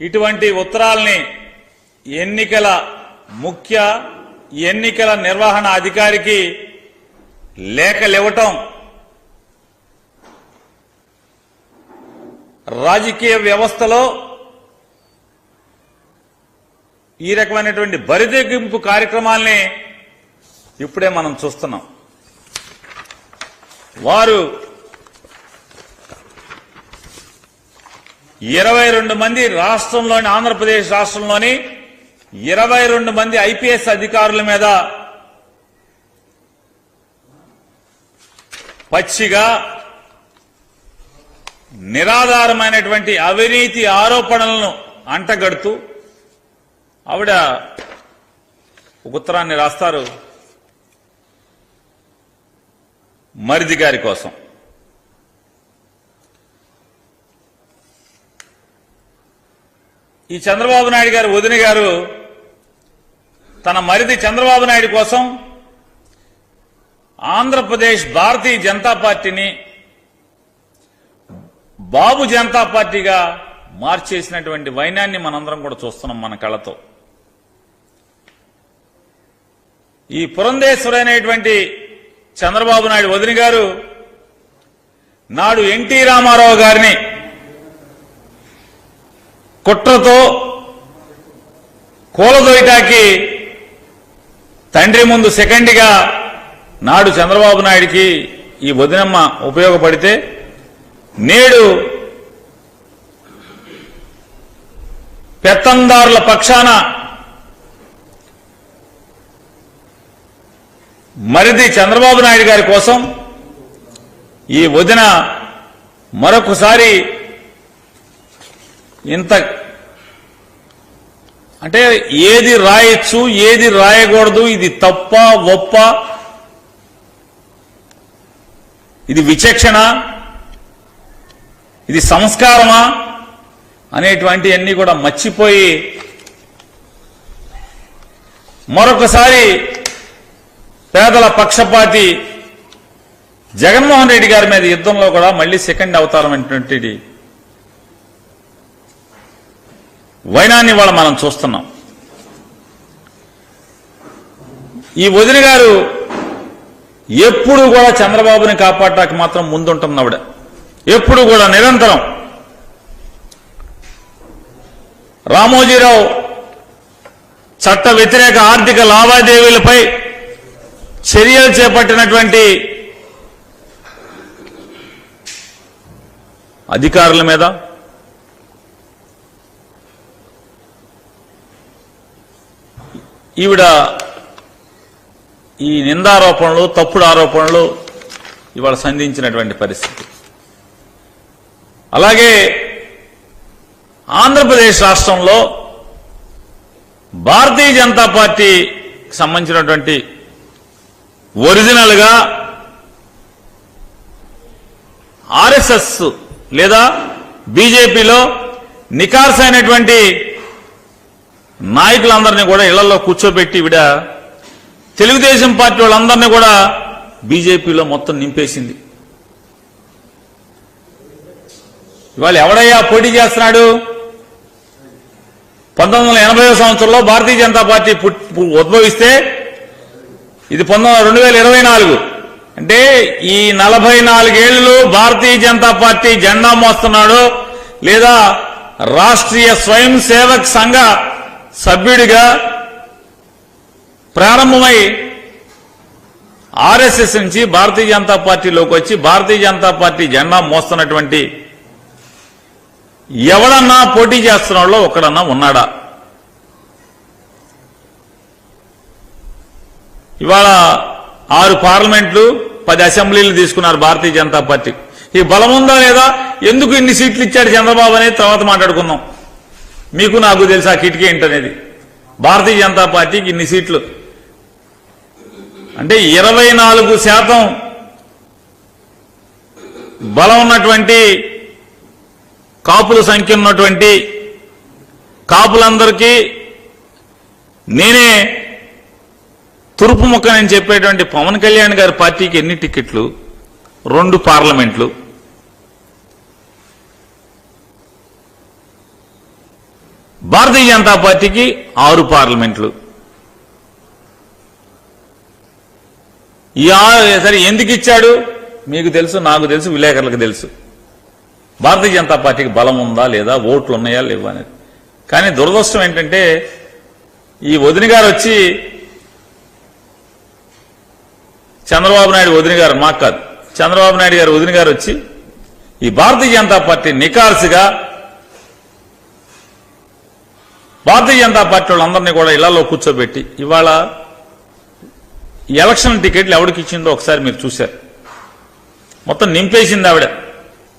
ఇటువంటి ఉత్తరాల్ని ఎన్నికల ముఖ్య ఎన్నికల నిర్వహణ అధికారికి లేఖలివ్వటం రాజకీయ వ్యవస్థలో ఈ రకమైనటువంటి బరిదెగింపు కార్యక్రమాల్ని ఇప్పుడే మనం చూస్తున్నాం. వారు ఇరవై రెండు మంది రాష్ట్రంలోని ఆంధ్రప్రదేశ్ రాష్ట్రంలోని ఇరవై రెండు మంది ఐపీఎస్ అధికారుల మీద పచ్చిగా నిరాధారమైనటువంటి అవినీతి ఆరోపణలను అంటగడుతూ ఆవిడ ఒక ఉత్తరాన్ని రాస్తారు మరిది గారి కోసం. ఈ చంద్రబాబు నాయుడు గారు వదిన గారు తన మరిది చంద్రబాబు నాయుడు కోసం ఆంధ్రప్రదేశ్ భారతీయ జనతా పార్టీని బాబు జనతా పార్టీగా మార్చేసినటువంటి వైనాన్ని మనందరం కూడా చూస్తున్నాం మన కళతో ఈ పురంధేశ్వరైనటువంటి చంద్రబాబు నాయుడు వదిన గారు నాడు ఎన్టీ రామారావు గారిని కుట్రతో కూలదోయటాకి తండ్రి ముందు సెకండ్గా నాడు చంద్రబాబు నాయుడికి ఈ వదినమ్మ ఉపయోగపడితే నేడు పెత్తందారుల పక్షాన మరిది చంద్రబాబు నాయుడు గారి కోసం ఈ వదిన మరొకసారి ఇంత అంటే ఏది రాయొచ్చు ఏది రాయకూడదు ఇది తప్ప ఒప్ప? ఇది విచక్షణ? ఇది సంస్కారమా? అనేటువంటివన్నీ కూడా మర్చిపోయి మరొకసారి పేదల పక్షపాతి జగన్మోహన్ రెడ్డి గారి మీద యుద్ధంలో కూడా మళ్ళీ సెకండ్ అవతారం అనేటువంటిది వైనాన్ని వాళ్ళ మనం చూస్తున్నాం. ఈ వదిన గారు ఎప్పుడు కూడా చంద్రబాబుని కాపాడటానికి మాత్రం ముందుంటుంది ఆవిడ. ఎప్పుడు కూడా నిరంతరం. రామోజీరావు చట్ట వ్యతిరేక ఆర్థిక లావాదేవీలపై చర్యలు చేపట్టినటువంటి అధికారుల మీద ఈవిడ ఈ నిందారోపణలు తప్పుడు ఆరోపణలు ఇవాళ సంధించినటువంటి పరిస్థితి. అలాగే ఆంధ్రప్రదేశ్ రాష్ట్రంలో భారతీయ జనతా పార్టీకి సంబంధించినటువంటి ఒరిజినల్గా ఆర్ఎస్ఎస్ లేదా బీజేపీలో నికార్స్ అయినటువంటి నాయకులందరినీ కూడా ఇళ్ళలో కూర్చోబెట్టి విడ తెలుగుదేశం పార్టీ వాళ్ళందరినీ కూడా బీజేపీలో మొత్తం నింపేసింది. ఇవాళ ఎవడయ్యా పోటీ చేస్తున్నాడు? పంతొమ్మిది వందల సంవత్సరంలో భారతీయ జనతా పార్టీ పుట్- ఉద్భవిస్తే ఇది పంతొమ్మిది రెండు వేల ఇరవై నాలుగు. అంటే ఈ నలభై నాలుగేళ్ళు భారతీయ జనతా పార్టీ జెండా మోస్తున్నాడు లేదా రాష్ట్రీయ స్వయం సేవక్ సంఘ సభ్యుడిగా ప్రారంభమై ఆర్ఎస్ఎస్ నుంచి భారతీయ జనతా పార్టీలోకి వచ్చి భారతీయ జనతా పార్టీ జెండా మోస్తున్నటువంటి ఎవడన్నా పోటీ చేస్తున్న వాళ్ళు ఒకడన్నా ఉన్నాడా? ఇవాళ ఆరు పార్లమెంట్లు పది అసెంబ్లీలు తీసుకున్నారు భారతీయ జనతా పార్టీ. ఈ బలం ఉందా లేదా? ఎందుకు ఇన్ని సీట్లు ఇచ్చాడు చంద్రబాబు అనేది తర్వాత మాట్లాడుకుందాం. మీకు నాకు తెలుసు ఆ కిటికీ ఏంటనేది? భారతీయ జనతా పార్టీకి ఇన్ని సీట్లు. అంటే ఇరవై నాలుగు శాతం బలం ఉన్నటువంటి కాపుల సంఖ్య ఉన్నటువంటి కాపులందరికీ నేనే తురుపు ముక్కనని చెప్పేటువంటి పవన్ కళ్యాణ్ గారి పార్టీకి ఎన్ని టికెట్లు రెండు పార్లమెంట్లు. భారతీయ జనతా పార్టీకి ఆరు పార్లమెంట్లు. ఈ ఆరు సరే ఎందుకు ఇచ్చాడు? మీకు తెలుసు నాకు తెలుసు విలేకరులకు తెలుసు. భారతీయ జనతా పార్టీకి బలం ఉందా లేదా ఓట్లు ఉన్నాయా లేవా అనేది. కానీ దురదృష్టం ఏంటంటే ఈ వదిన గారు వచ్చి చంద్రబాబు నాయుడు వదిన గారు మాకు కాదు చంద్రబాబు నాయుడు గారు వదిన గారు వచ్చి ఈ భారతీయ జనతా పార్టీ నికాల్సిగా భారతీయ జనతా పార్టీ వాళ్ళందరినీ కూడా ఇళ్ళలో కూర్చోబెట్టి ఇవాళ ఎలక్షన్ టికెట్లు ఎవరికి ఇచ్చిందో ఒకసారి మీరు చూశారు. మొత్తం నింపేసింది ఆవిడ.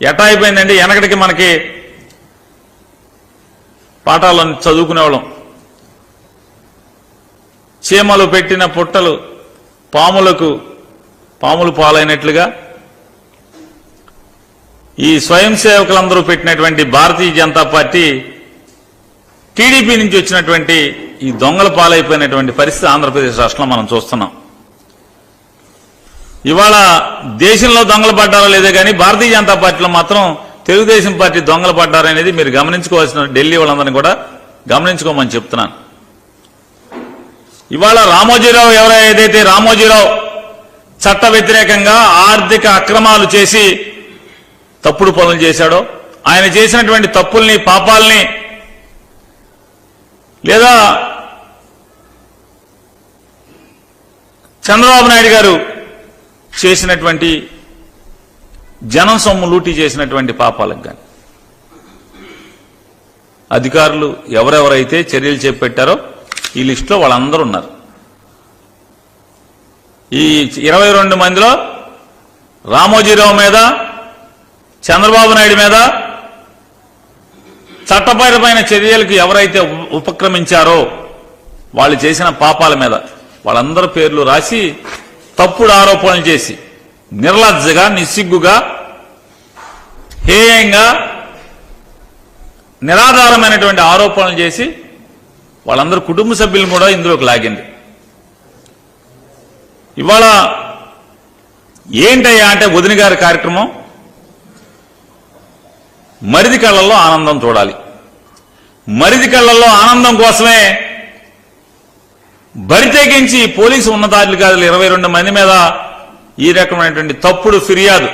ఎటా అయిపోయిందండి? వెనకటికి మనకి పాఠాలను చదువుకునేవాళ్ళం చీమలు పెట్టిన పుట్టలు పాములకు పాములు పాలైనట్లుగా ఈ స్వయం సేవకులందరూ పెట్టినటువంటి భారతీయ జనతా పార్టీ టీడీపీ నుంచి వచ్చినటువంటి ఈ దొంగల పాలైపోయినటువంటి పరిస్థితి ఆంధ్రప్రదేశ్ రాష్ట్రంలో మనం చూస్తున్నాం. ఇవాళ దేశంలో దొంగలు పడ్డారో లేదే కానీ భారతీయ జనతా పార్టీలో మాత్రం తెలుగుదేశం పార్టీ దొంగలు పడ్డారనేది మీరు గమనించుకోవాల్సిన ఢిల్లీ వాళ్ళందరినీ కూడా గమనించుకోమని చెప్తున్నాను. ఇవాళ రామోజీరావు ఎవరో ఏదైతే రామోజీరావు చట్ట వ్యతిరేకంగా ఆర్థిక అక్రమాలు చేసి తప్పుడు పనులు చేశాడో ఆయన చేసినటువంటి తప్పుల్ని పాపాల్ని లేదా చంద్రబాబు నాయుడు గారు చేసినటువంటి జనం సొమ్ము లూటీ చేసినటువంటి పాపాలకు కానీ అధికారులు ఎవరెవరైతే చర్యలు చేపట్టారో ఈ లిస్టులో వాళ్ళందరూ ఉన్నారు. ఈ ఇరవై రెండు మందిలో రామోజీరావు మీద చంద్రబాబు నాయుడు మీద చట్టపరమైన చర్యలకు ఎవరైతే ఉపక్రమించారో వాళ్ళు చేసిన పాపాల మీద వాళ్ళందరి పేర్లు రాసి తప్పుడు ఆరోపణలు చేసి నిర్లజ్జగా నిస్సిగ్గుగా హేయంగా నిరాధారమైనటువంటి ఆరోపణలు చేసి వాళ్ళందరూ కుటుంబ సభ్యులను కూడా ఇందులోకి లాగింది. ఇవాళ ఏంటయ్యా అంటే వదిన గారి కార్యక్రమం? మరిది కళ్ళల్లో ఆనందం చూడాలి. మరిది కళ్ళల్లో ఆనందం కోసమే బరితెగించి పోలీసు ఉన్నతాధికారులు ఇరవై రెండు మంది మీద ఈ రకమైనటువంటి తప్పుడు ఫిర్యాదు.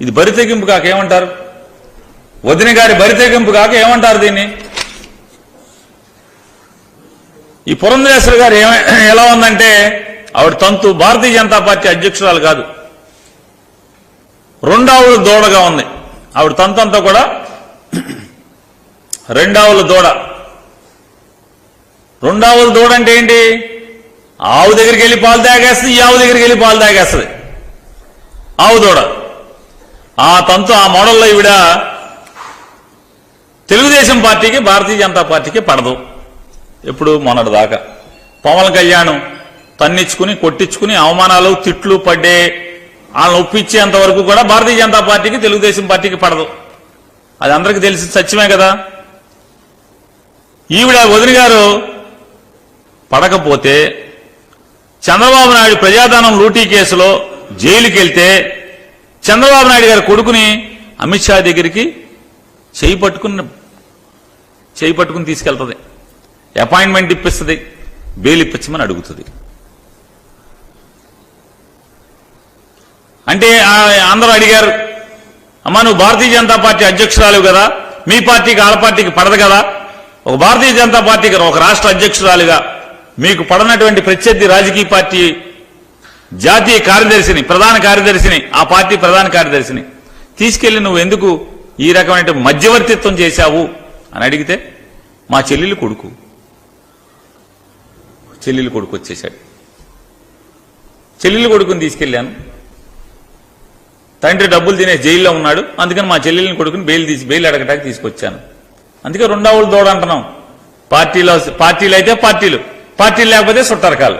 ఇది బరితెగింపు కాక ఏమంటారు? వదిన గారి బరితెగింపు కాక ఏమంటారు దీన్ని? ఈ పురంధరేశ్వరి గారు ఎలా ఉందంటే ఆవిడ తంతు భారతీయ జనతా పార్టీ అధ్యక్షురాలు కాదు. రెండావుల దూడగా ఉంది. ఆవిడ తంతు అంతా కూడా రెండావుల దూడ. రెండావుల దూడ అంటే ఏంటి? ఆవు దగ్గరికి వెళ్ళి పాలు తాగేస్తుంది ఈ ఆవు దగ్గరికి వెళ్ళి పాలు తాగేస్తుంది. ఆవు దూడ. ఆ తంతు ఆ మోడల్లో ఈవిడ తెలుగుదేశం పార్టీకి భారతీయ జనతా పార్టీకి పడదు. ఎప్పుడు మొన్నటి దాకా. పవన్ కళ్యాణ్ తన్నిచ్చుకుని కొట్టించుకుని అవమానాలు తిట్లు పడ్డే వాళ్ళని ఒప్పించేంత వరకు కూడా భారతీయ జనతా పార్టీకి తెలుగుదేశం పార్టీకి పడదు. అది అందరికీ తెలిసి సత్యమే కదా. ఈవిడ వదిన గారు పడకపోతే చంద్రబాబు నాయుడు ప్రజాధనం లూటీ కేసులో జైలుకి వెళ్తే చంద్రబాబు నాయుడు గారి కొడుకుని అమిత్ షా దగ్గరికి చేయి పట్టుకుని చేయి పట్టుకుని తీసుకెళ్తుంది. అపాయింట్మెంట్ ఇప్పిస్తుంది. బెయిల్ ఇప్పించమని అడుగుతుంది. అంటే అందరూ అడిగారు అమ్మా నువ్వు భారతీయ జనతా పార్టీ అధ్యక్షురాలు కదా మీ పార్టీకి ఆడ పార్టీకి పడదు కదా ఒక భారతీయ జనతా పార్టీకి ఒక రాష్ట్ర అధ్యక్షురాలుగా మీకు పడనటువంటి ప్రత్యర్థి రాజకీయ పార్టీ జాతీయ కార్యదర్శిని ప్రధాన కార్యదర్శిని ఆ పార్టీ ప్రధాన కార్యదర్శిని తీసుకెళ్ళి నువ్వు ఎందుకు ఈ రకమైన మధ్యవర్తిత్వం చేశావు? అని అడిగితే మా చెల్లెలు కొడుకు చెల్లెలు కొడుకు వచ్చేశాడు. చెల్లెలు కొడుకుని తీసుకెళ్ళాను తండ్రి డబ్బులు తినే జైల్లో ఉన్నాడు. అందుకని మా చెల్లెల్ని కొడుకుని బెయిల్ తీసి బెయిల్ అడగటానికి తీసుకొచ్చాను. అందుకే రెండవ దూడ అంటున్నాం. పార్టీలో పార్టీలు అయితే పార్టీలు పార్టీలు లేకపోతే సుట్టరకాలు.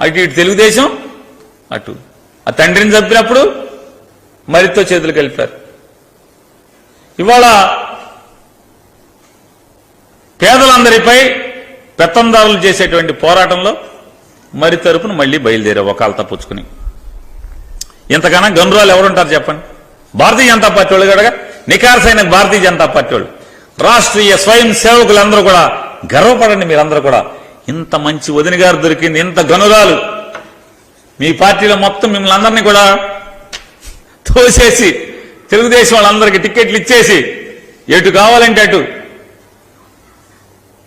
అటు ఇటు తెలుగుదేశం అటు. ఆ తండ్రిని చంపినప్పుడు మరితో చేతులు కలిపారు. ఇవాళ పేదలందరిపై పెత్తందారులు చేసేటువంటి పోరాటంలో మరి తరపున మళ్ళీ బయలుదేరే ఒకళ్ళు తప్పుచ్చుకుని ఇంతకన్నా గనురాలు ఎవరుంటారు చెప్పండి? భారతీయ జనతా పార్టీ వాళ్ళు కనుక నికార్సైన భారతీయ జనతా పార్టీ వాళ్ళు. రాష్ట్రీయ స్వయం సేవకులందరూ కూడా గర్వపడండి మీరందరూ కూడా. ఇంత మంచి వదిన గారు దొరికింది ఇంత గనురాలు. మీ పార్టీలో మొత్తం మిమ్మల్ని అందరినీ కూడా తోసేసి తెలుగుదేశం వాళ్ళందరికీ టిక్కెట్లు ఇచ్చేసి ఎటు కావాలంటే అటు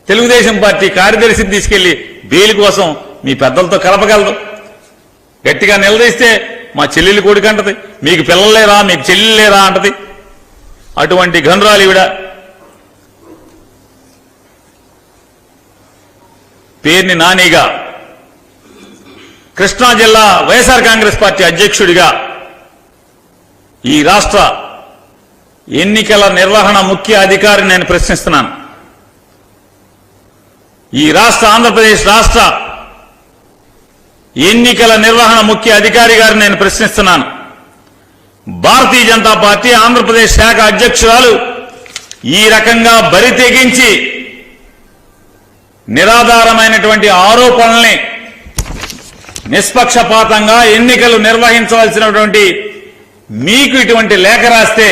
తెలుగుదేశం పార్టీ కార్యదర్శిని తీసుకెళ్ళి బెయిల్ కోసం మీ పెద్దలతో కలపగలదు గట్టిగా నిలదీస్తే మా చెల్లెలు కొడుకు అంటది. మీకు పిల్లలేరా మీకు చెల్లెలేరా అంటది. అటువంటి గనురాలు ఈవిడ. పేరుని నానిగా. కృష్ణా జిల్లా వైఎస్ఆర్ కాంగ్రెస్ పార్టీ అధ్యక్షుడిగా ఈ రాష్ట్ర ఎన్నికల నిర్వహణ ముఖ్య అధికారిని నేను ప్రశ్నిస్తున్నాను. ఈ రాష్ట్ర ఆంధ్రప్రదేశ్ రాష్ట్ర ఎన్నికల నిర్వహణ ముఖ్య అధికారి గారిని నేను ప్రశ్నిస్తున్నాను. భారతీయ జనతా పార్టీ ఆంధ్రప్రదేశ్ శాఖ అధ్యక్షురాలు ఈ రకంగా బరి తెగించి నిరాధారమైనటువంటి ఆరోపణల్ని నిష్పక్షపాతంగా ఎన్నికలు నిర్వహించవలసినటువంటి మీకు ఇటువంటి లేఖ రాస్తే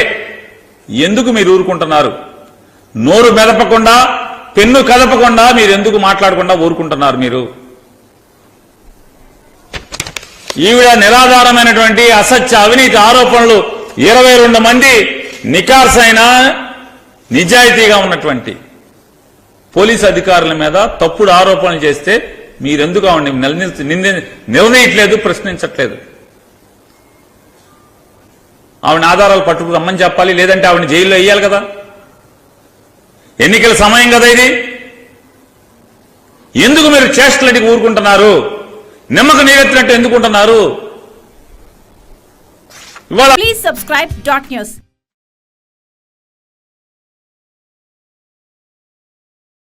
ఎందుకు మీరు ఊరుకుంటున్నారు? నోరు మెదపకుండా పెన్ను కదపకుండా మీరు ఎందుకు మాట్లాడకుండా ఊరుకుంటున్నారు మీరు? ఈవిడ నిరాధారమైనటువంటి అసత్య అవినీతి ఆరోపణలు ఇరవై రెండు మంది నికార్సైన నిజాయితీగా ఉన్నటువంటి పోలీసు అధికారుల మీద తప్పుడు ఆరోపణలు చేస్తే మీరెందుకు ఆవిడని నిలదీ- నిర్ణయించలేదు ప్రశ్నించట్లేదు. ఆవిడ ఆధారాలు పట్టుకు రమ్మని చెప్పాలి లేదంటే ఆవిడ జైల్లో వేయాలి కదా. ఎన్నికల సమయం కదా ఇది. ఎందుకు మీరు చేష్టలకి ఊరుకుంటున్నారు? నిమ్మక నేవేత్తినట్టు ఎందుకుంటున్నారు? Please subscribe dot